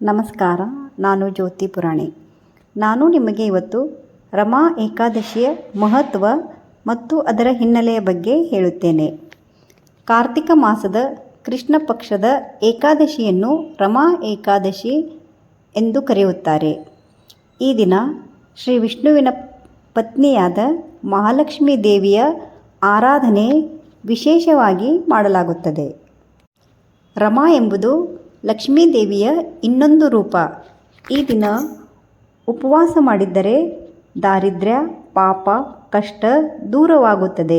ನಮಸ್ಕಾರ, ನಾನು ಜ್ಯೋತಿ ಪುರಾಣಿ. ನಾನು ನಿಮಗೆ ಇವತ್ತು ರಮಾ ಏಕಾದಶಿಯ ಮಹತ್ವ ಮತ್ತು ಅದರ ಹಿನ್ನೆಲೆಯ ಬಗ್ಗೆ ಹೇಳುತ್ತೇನೆ. ಕಾರ್ತಿಕ ಮಾಸದ ಕೃಷ್ಣ ಪಕ್ಷದ ಏಕಾದಶಿಯನ್ನು ರಮಾ ಏಕಾದಶಿ ಎಂದು ಕರೆಯುತ್ತಾರೆ. ಈ ದಿನ ಶ್ರೀ ವಿಷ್ಣುವಿನ ಪತ್ನಿಯಾದ ಮಹಾಲಕ್ಷ್ಮೀ ದೇವಿಯ ಆರಾಧನೆ ವಿಶೇಷವಾಗಿ ಮಾಡಲಾಗುತ್ತದೆ. ರಮಾ ಎಂಬುದು ಲಕ್ಷ್ಮೀ ದೇವಿಯ ಇನ್ನೊಂದು ರೂಪ. ಈ ದಿನ ಉಪವಾಸ ಮಾಡಿದ್ದರೆ ದಾರಿದ್ರ್ಯ, ಪಾಪ, ಕಷ್ಟ ದೂರವಾಗುತ್ತದೆ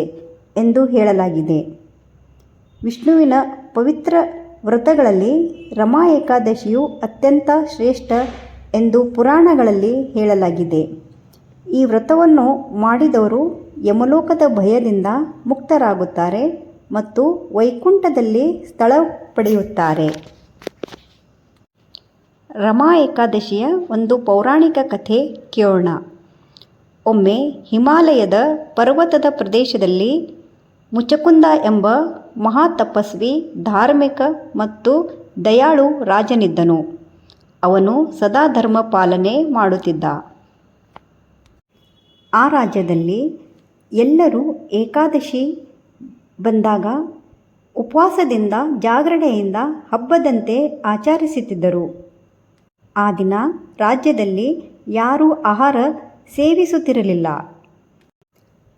ಎಂದು ಹೇಳಲಾಗಿದೆ. ವಿಷ್ಣುವಿನ ಪವಿತ್ರ ವ್ರತಗಳಲ್ಲಿ ರಮಾ ಏಕಾದಶಿಯು ಅತ್ಯಂತ ಶ್ರೇಷ್ಠ ಎಂದು ಪುರಾಣಗಳಲ್ಲಿ ಹೇಳಲಾಗಿದೆ. ಈ ವ್ರತವನ್ನು ಮಾಡಿದವರು ಯಮಲೋಕದ ಭಯದಿಂದ ಮುಕ್ತರಾಗುತ್ತಾರೆ ಮತ್ತು ವೈಕುಂಠದಲ್ಲಿ ಸ್ಥಳ ಪಡೆಯುತ್ತಾರೆ. ರಮಾ ಏಕಾದಶಿಯ ಒಂದು ಪೌರಾಣಿಕ ಕಥೆ ಕೇಳೋಣ. ಒಮ್ಮೆ ಹಿಮಾಲಯದ ಪರ್ವತದ ಪ್ರದೇಶದಲ್ಲಿ ಮುಚಕುಂದ ಎಂಬ ಮಹಾ ತಪಸ್ವಿ ಧಾರ್ಮಿಕ ಮತ್ತು ದಯಾಳು ರಾಜನಿದ್ದನು. ಅವನು ಸದಾ ಧರ್ಮ ಪಾಲನೆ ಮಾಡುತ್ತಿದ್ದ. ಆ ರಾಜ್ಯದಲ್ಲಿ ಎಲ್ಲರೂ ಏಕಾದಶಿ ಬಂದಾಗ ಉಪವಾಸದಿಂದ ಜಾಗರಣೆಯಿಂದ ಹಬ್ಬದಂತೆ ಆಚರಿಸುತ್ತಿದ್ದರು. ಆ ದಿನ ರಾಜ್ಯದಲ್ಲಿ ಯಾರೂ ಆಹಾರ ಸೇವಿಸುತ್ತಿರಲಿಲ್ಲ.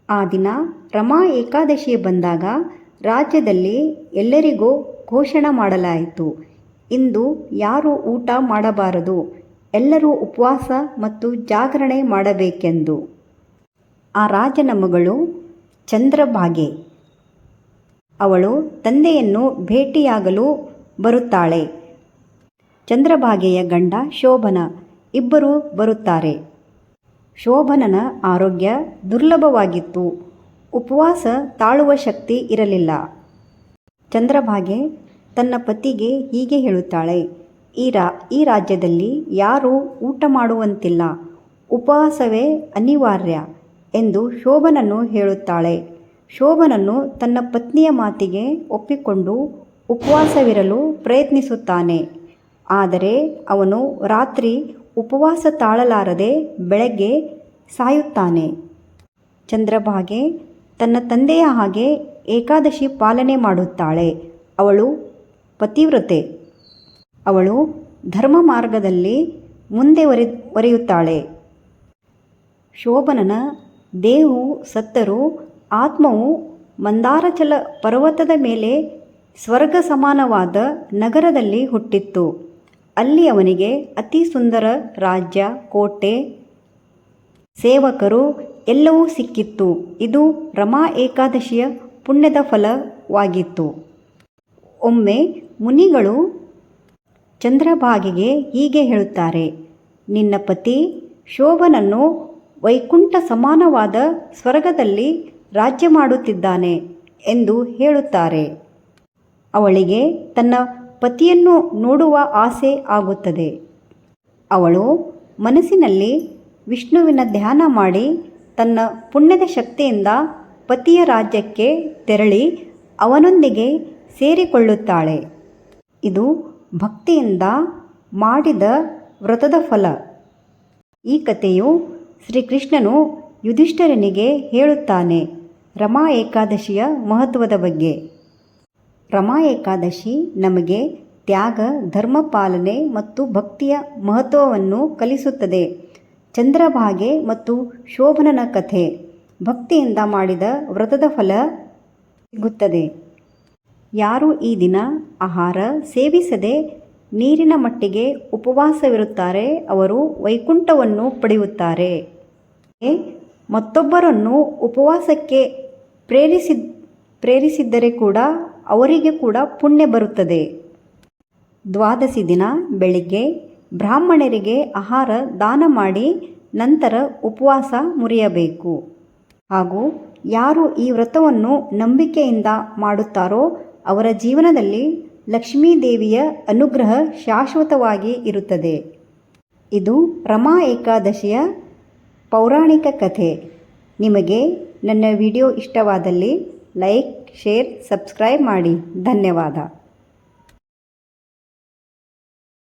ಆ ದಿನ ರಮಾ ಏಕಾದಶಿ ಬಂದಾಗ ರಾಜ್ಯದಲ್ಲಿ ಎಲ್ಲರಿಗೂ ಘೋಷಣೆ ಮಾಡಲಾಯಿತು. ಇಂದು ಯಾರೂ ಊಟ ಮಾಡಬಾರದು, ಎಲ್ಲರೂ ಉಪವಾಸ ಮತ್ತು ಜಾಗರಣೆ ಮಾಡಬೇಕೆಂದು. ಆ ರಾಜನ ಮಗಳು ಚಂದ್ರಭಾಗೆ. ಅವಳು ತಂದೆಯನ್ನು ಭೇಟಿಯಾಗಲು ಬರುತ್ತಾಳೆ. ಚಂದ್ರಭಾಗೆಯ ಗಂಡ ಶೋಭನ ಇಬ್ಬರು ಬರುತ್ತಾರೆ. ಶೋಭನನ ಆರೋಗ್ಯ ದುರ್ಲಭವಾಗಿತ್ತು. ಉಪವಾಸ ತಾಳುವ ಶಕ್ತಿ ಇರಲಿಲ್ಲ. ಚಂದ್ರಭಾಗೆ ತನ್ನ ಪತಿಗೆ ಹೀಗೆ ಹೇಳುತ್ತಾಳೆ, ಈ ರಾ, ಈ ರಾಜ್ಯದಲ್ಲಿ ಯಾರೂ ಊಟ ಮಾಡುವಂತಿಲ್ಲ. ಉಪವಾಸವೇ ಅನಿವಾರ್ಯ ಎಂದು ಶೋಭನನ್ನು ಹೇಳುತ್ತಾಳೆ. ಶೋಭನನ್ನು ತನ್ನ ಪತ್ನಿಯ ಮಾತಿಗೆ ಒಪ್ಪಿಕೊಂಡು ಉಪವಾಸವಿರಲು ಪ್ರಯತ್ನಿಸುತ್ತಾನೆ. ಆದರೆ ಅವನು ರಾತ್ರಿ ಉಪವಾಸ ತಾಳಲಾರದೆ ಬೆಳಗ್ಗೆ ಸಾಯುತ್ತಾನೆ. ಚಂದ್ರಭಾಗೆ ತನ್ನ ತಂದೆಯ ಹಾಗೆ ಏಕಾದಶಿ ಪಾಲನೆ ಮಾಡುತ್ತಾಳೆ. ಅವಳು ಪತಿವ್ರತೆ. ಅವಳು ಧರ್ಮ ಮಾರ್ಗದಲ್ಲಿ ಮುಂದೆ ಒರೆ, ಒರೆಯುತ್ತಾಳೆ. ಶೋಭನನ ದೇಹವು ಸತ್ತರೂ ಆತ್ಮವು ಮಂದಾರಚಲ ಪರ್ವತದ ಮೇಲೆ ಸ್ವರ್ಗ ಸಮಾನವಾದ ನಗರದಲ್ಲಿ ಹುಟ್ಟಿತ್ತು. ಅಲ್ಲಿ ಅವನಿಗೆ ಅತಿ ಸುಂದರ ರಾಜ್ಯ, ಕೋಟೆ, ಸೇವಕರು ಎಲ್ಲವೂ ಸಿಕ್ಕಿತ್ತು. ಇದು ರಮಾ ಏಕಾದಶಿಯ ಪುಣ್ಯದ ಫಲವಾಗಿತ್ತು. ಒಮ್ಮೆ ಮುನಿಗಳು ಚಂದ್ರಭಾಗಿಗೆ ಹೀಗೆ ಹೇಳುತ್ತಾರೆ, ನಿನ್ನ ಪತಿ ಶೋಭನನ್ನು ವೈಕುಂಠ ಸಮಾನವಾದ ಸ್ವರ್ಗದಲ್ಲಿ ರಾಜ್ಯ ಮಾಡುತ್ತಿದ್ದಾನೆ ಎಂದು ಹೇಳುತ್ತಾರೆ. ಅವಳಿಗೆ ತನ್ನ ಪತಿಯನ್ನು ನೋಡುವ ಆಸೆ ಆಗುತ್ತದೆ. ಅವಳು ಮನಸ್ಸಿನಲ್ಲಿ ವಿಷ್ಣುವಿನ ಧ್ಯಾನ ಮಾಡಿ ತನ್ನ ಪುಣ್ಯದ ಶಕ್ತಿಯಿಂದ ಪತಿಯ ರಾಜ್ಯಕ್ಕೆ ತೆರಳಿ ಅವನೊಂದಿಗೆ ಸೇರಿಕೊಳ್ಳುತ್ತಾಳೆ. ಇದು ಭಕ್ತಿಯಿಂದ ಮಾಡಿದ ವ್ರತದ ಫಲ. ಈ ಕಥೆಯು ಶ್ರೀಕೃಷ್ಣನು ಯುಧಿಷ್ಠರನಿಗೆ ಹೇಳುತ್ತಾನೆ. ರಮಾ ಏಕಾದಶಿಯ ಮಹತ್ವದ ಬಗ್ಗೆ. ರಮಾ ಏಕಾದಶಿ ನಮಗೆ ತ್ಯಾಗ, ಧರ್ಮ ಪಾಲನೆ ಮತ್ತು ಭಕ್ತಿಯ ಮಹತ್ವವನ್ನು ಕಲಿಸುತ್ತದೆ. ಚಂದ್ರಭಾಗೆ ಮತ್ತು ಶೋಭನನ ಕಥೆ ಭಕ್ತಿಯಿಂದ ಮಾಡಿದ ವ್ರತದ ಫಲ ಸಿಗುತ್ತದೆ. ಯಾರು ಈ ದಿನ ಆಹಾರ ಸೇವಿಸದೆ ನೀರಿನ ಮಟ್ಟಿಗೆ ಉಪವಾಸವಿರುತ್ತಾರೆ, ಅವರು ವೈಕುಂಠವನ್ನು ಪಡೆಯುತ್ತಾರೆ. ಮತ್ತೊಬ್ಬರನ್ನು ಉಪವಾಸಕ್ಕೆ ಪ್ರೇರಿಸಿ, ಪ್ರೇರಿಸಿದ್ದರೆ ಕೂಡ ಅವರಿಗೆ ಕೂಡ ಪುಣ್ಯ ಬರುತ್ತದೆ. ದ್ವಾದಶಿ ದಿನ ಬೆಳಿಗ್ಗೆ ಬ್ರಾಹ್ಮಣರಿಗೆ ಆಹಾರ ದಾನ ಮಾಡಿ ನಂತರ ಉಪವಾಸ ಮುರಿಯಬೇಕು. ಹಾಗೂ ಯಾರು ಈ ವ್ರತವನ್ನು ನಂಬಿಕೆಯಿಂದ ಮಾಡುತ್ತಾರೋ ಅವರ ಜೀವನದಲ್ಲಿ ಲಕ್ಷ್ಮೀ ದೇವಿಯ ಅನುಗ್ರಹ ಶಾಶ್ವತವಾಗಿ ಇರುತ್ತದೆ. ಇದು ರಮಾ ಏಕಾದಶಿಯ ಪೌರಾಣಿಕ ಕಥೆ. ನಿಮಗೆ ನನ್ನ ವಿಡಿಯೋ ಇಷ್ಟವಾದಲ್ಲಿ ಲೈಕ್ ಶೇರ್ ಸಬ್ಸ್ಕ್ರೈಬ್ ಮಾಡಿ. ಧನ್ಯವಾದ.